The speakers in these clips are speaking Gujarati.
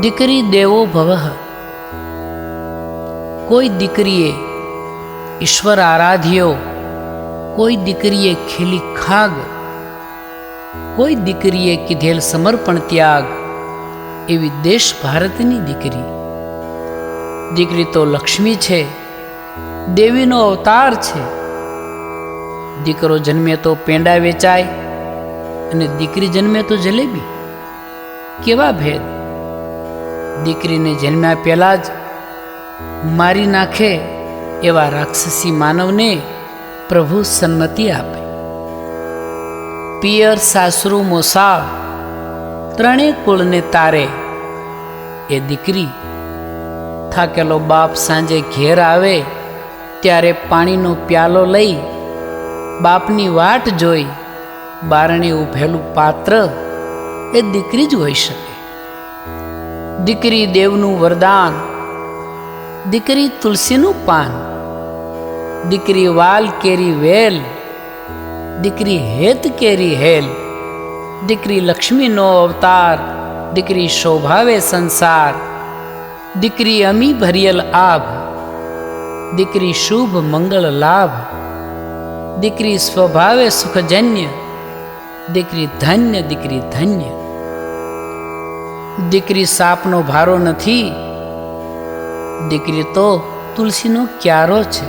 દીકરી દેવો ભવ. કોઈ દીકરીએ ઈશ્વર આરાધ્યો, કોઈ દીકરીએ ખીલી ખાગ, કોઈ દીકરીએ કીધેલ સમર્પણ ત્યાગ, એવી દેશ ભારતની દીકરી. દીકરી તો લક્ષ્મી છે, દેવીનો અવતાર છે. દીકરો જન્મે તો પેંડા વેચાય અને દીકરી જન્મે તો જલેબી. કેવા ભેદ? દીકરીને જન્મ્યા પહેલાં જ મારી નાખે એવા રાક્ષસી માનવને પ્રભુ સન્મતિ આપે. પિયર સાસરુ મોસાળ ત્રણેય કુળને તારે એ દીકરી. થાકેલો બાપ સાંજે ઘેર આવે ત્યારે પાણીનો પ્યાલો લઈ બાપની વાટ જોઈ બારણે ઉભેલું પાત્ર એ દીકરી જ હોઈ શકે. દીકરી દેવનું વરદાન, દીકરી તુલસીનું પાન, દીકરી વાલ કેરી વેલ, દીકરી હેત કેરી હેલ, દીકરી લક્ષ્મીનો અવતાર, દીકરી શોભાવે સંસાર, દીકરી અમી ભરિયલ આભ, દીકરી શુભ મંગળ લાભ, દીકરી સ્વભાવે સુખજન્ય, દીકરી ધન્ય દીકરી ધન્ય. દીકરી સાપનો ભારો નથી. દીકરી તો તુલસીનો ક્યારો છે.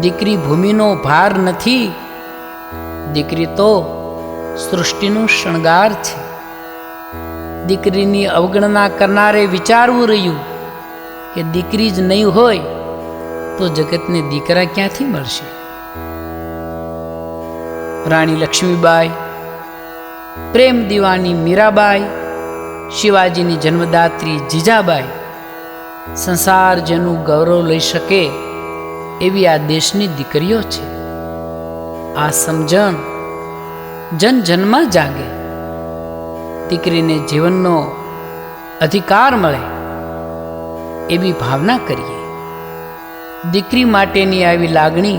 દીકરી ભૂમિનો ભાર નથી. દીકરી તો સૃષ્ટિનો શણગાર છે. દીકરીની અવગણના કરનારે વિચારવું રહ્યું કે દીકરી જ નહીં હોય તો જગતને દીકરા ક્યાંથી મળશે? રાણી લક્ષ્મીબાઈ, પ્રેમ દીવાની મીરાબાઈ શિવાજીની જન્મદાત્રી જીજાબાઈ સંસાર જેનું ગૌરવ લઈ શકે એવી આ દેશની દીકરીઓ છે. આ સમજણ જન જન્મમાં જાગે. દીકરીને જીવનનો અધિકાર મળે એવી ભાવના કરીએ. દીકરી માટેની આવી લાગણી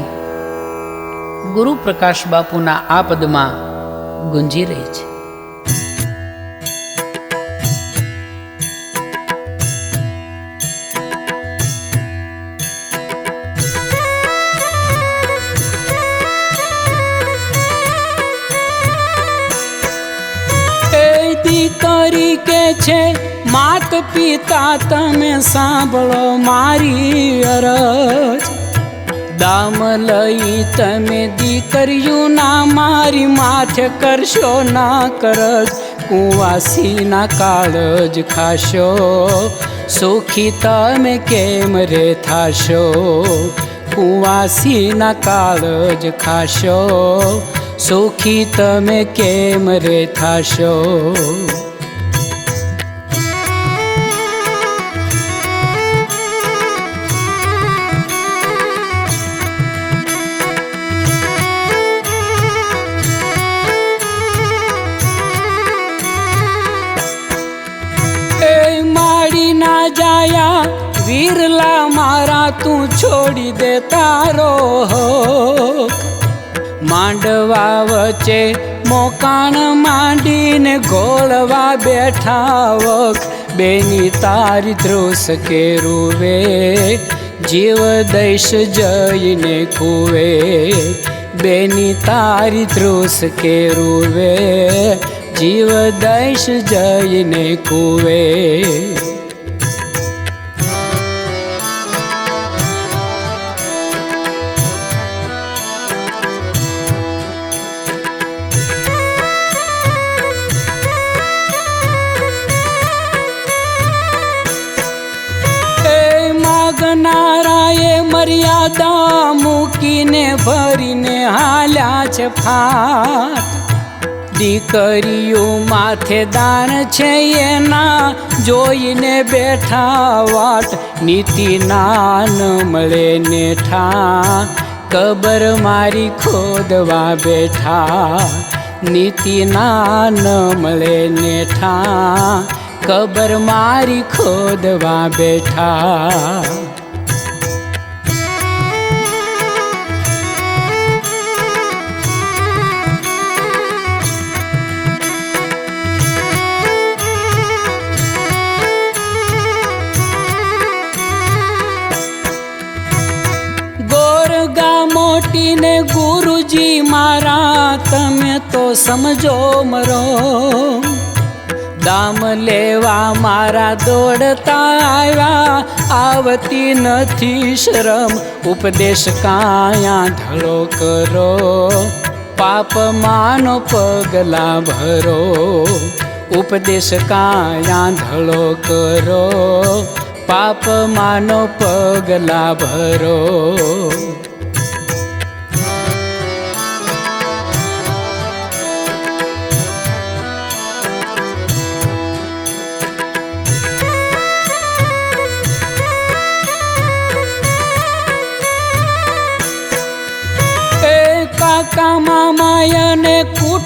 ગુરુ પ્રકાશ બાપુના આ પદમાં ગુંજી રહી છે. દીકરી કે છે, માત પિતા તમે સાંભળો મારી અરજ. દામ લઈ તમે ના મારી માથે કરશો ના કરજ. કુવાસીના કાળ જ ખાશો. સુખી તમે કેમ રે થાશો? કુવાસીના કાળ જ ખાશો. સુખી તમે કેમ રે થાશો જાયા વીરલા મારા તું છોડી દે તારો હક. માંડવા વચ્ચે મોકાણ માંડીને ગોળવા બેઠા વખ. બેની તારી ધ્રુસ કે રૂવે જીવ દૈશ જઈને કુવે બેની તારી ધ્રુસ કે રૂવે જીવ દૈશ જઈને કુવે મર્યાદા મૂકીને ભરીને હાલ્યા છે ફાટ. દીકરીઓ માથે દાન છે એના જોઈને બેઠા વાટ. નીતિ નાન મળે ને ઠા કબર મારી ખોદવા બેઠા. નીતિ નાન મળે ને ઠા કબર મારી ખોદવા બેઠા. જોઈને ગુરુજી મારા, તમે તો સમજો મરો. દામ લેવા મારા દોડતા આવ્યા, આવતી નથી શરમ. ઉપદેશ કાયા ધડો કરો. પાપ માનો પગલા ભરો. ઉપદેશ કાયા ધળો કરો. પાપ માનો પગલા ભરો.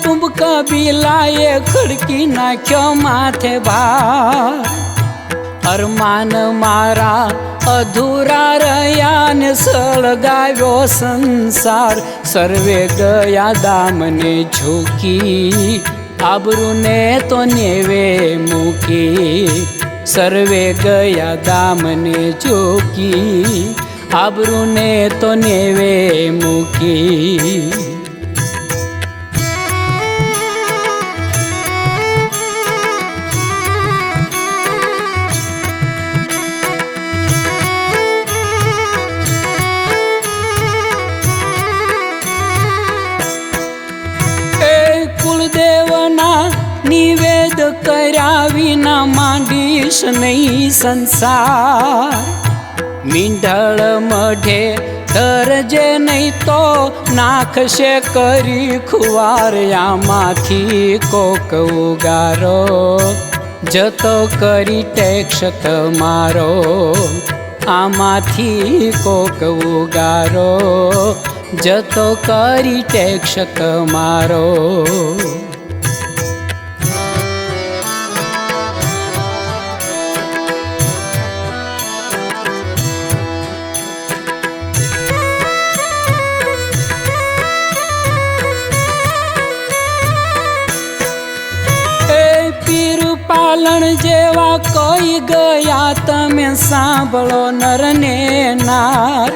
કુટુંબ કબીલાએ ખડકી નાખ્યો માથે ભાર. અરમાન મારા અધૂરા રહ્યા ને સળગાવ્યો સંસાર. સર્વે ગયા દામને ઝૂકી, આબરૂને તો નેવે મૂકી. સર્વે ગયા દામને ઝૂકી, આબરૂને તો નેવે મૂકી. કર્યા વિના માંડીશ નહીં સંસાર. મીંઢળ મઢે ધરજે નહીં તો નાખશે કરી ખુવારયામાંથી કોક ઉગારો. જતો કરી ટેક્ષ તમારો આમાંથી કોક ઉગારો. જતો કરી ટેક્ષ તમારો ગયા તમે સાંભળો નરને નાર.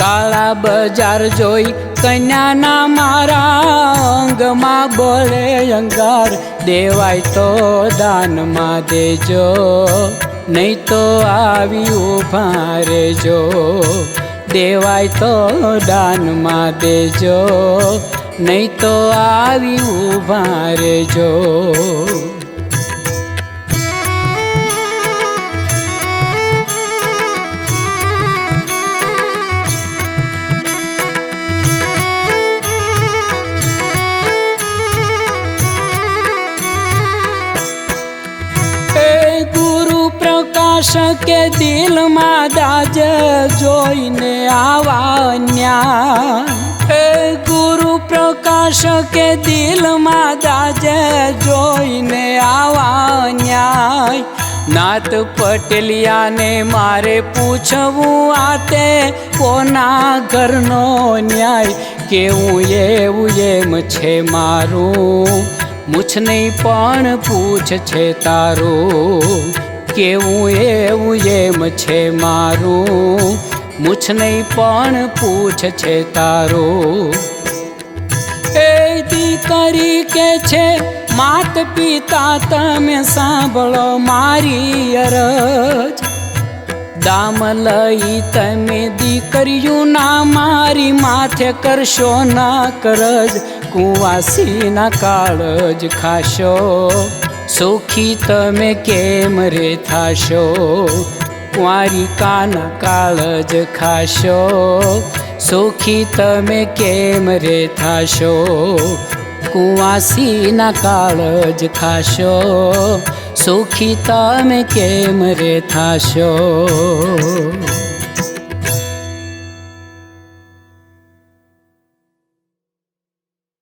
કાળા બજાર જોઈ કન્યાના મારા અંગમાં બોલે અંગાર. દેવાય તો દાનમાં દેજો, નહીં તો આવી ઊભા રેજો દેવાય તો દાનમાં દેજો, નહીં તો આવી ઊભા રેજો પ્રકાશ કે દિલમાં દાજ જોઈને આવા ન્યાય એ ગુરુ પ્રકાશ, કે દિલમાં દાજ જોઈને આવા ન્યાય. નાત પટેલિયાને મારે પૂછવું આતે કોના ઘરનો ન્યાય? કેવું એવું એમ છે મારું? મુછ નહીં પણ પૂછ છે તારું. કેવું એવું એમ છે મારું? મૂછ નહીં પણ પૂછ છે તારું. એ દીકરી કે છે, માત પિતા તમે સાંભળો મારી અરજ. દામ લઈ તમે દીકરીયું ના મારી માથે કરશો ના કરજ. કુવાસીના કાળજ ખાશો. સુખી તમે કેમ રે થાશો? કુંવારિકાના કાળજ ખાશો? સુખી તમે કેમ રે થાશો? કુંવાસીના કાળજ ખાશો? સુખી તમે કેમ રે થાશો?